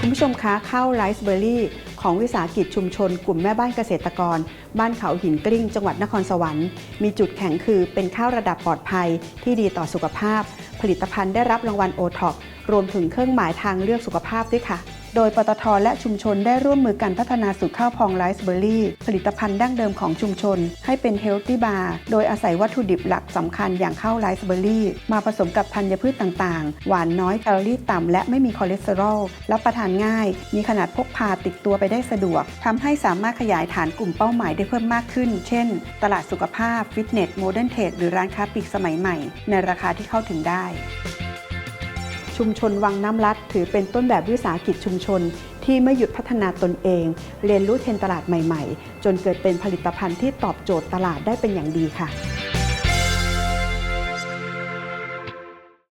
คุณผู้ชมคะข้าวไรซ์เบอร์รี่ ของวิสาหกิจชุมชน กลุ่มแม่บ้านเกษตรกร บ้านเขาหินกลิ้ง จังหวัดนครสวรรค์มีจุดแข็งคือเป็นข้าวระดับปลอดภัยที่ดีต่อสุขภาพ ผลิตภัณฑ์ได้รับรางวัลโอท็อปรวมถึงเครื่องหมายทางเลือกสุขภาพด้วยค่ะ โดยปตทและชุมชนได้ร่วมมือกันพัฒนาสูตรข้าวพองไรซ์เบอร์รี่ ผลิตภัณฑ์ดั้งเดิมของชุมชน ให้เป็นเฮลตี้บาร์โดยอาศัยวัตถุดิบหลักสำคัญอย่างข้าวไรซ์เบอร์รี่ มาผสมกับธัญพืชต่างๆ หวานน้อยแคลอรี่ต่ำและไม่มีคอเลสเตอรอลรับประทานง่าย มีขนาดพกพาติดตัวไปได้สะดวกทำให้สามารถขยายฐานกลุ่มเป้าหมายได้เพิ่มมากขึ้น เช่น ตลาดสุขภาพฟิตเนสโมเดิร์นเทรดหรือร้านค้าปลีกสมัยใหม่ ในราคาที่เข้าถึงได้ ชุมชนวังน้ำลัด ถือเป็นต้นแบบวิสาหกิจชุมชน ที่ไม่หยุดพัฒนาตนเอง เรียนรู้เทรนตลาดใหม่ ๆ จนเกิดเป็นผลิตภัณฑ์ที่ตอบโจทย์ตลาดได้เป็นอย่างดีค่ะ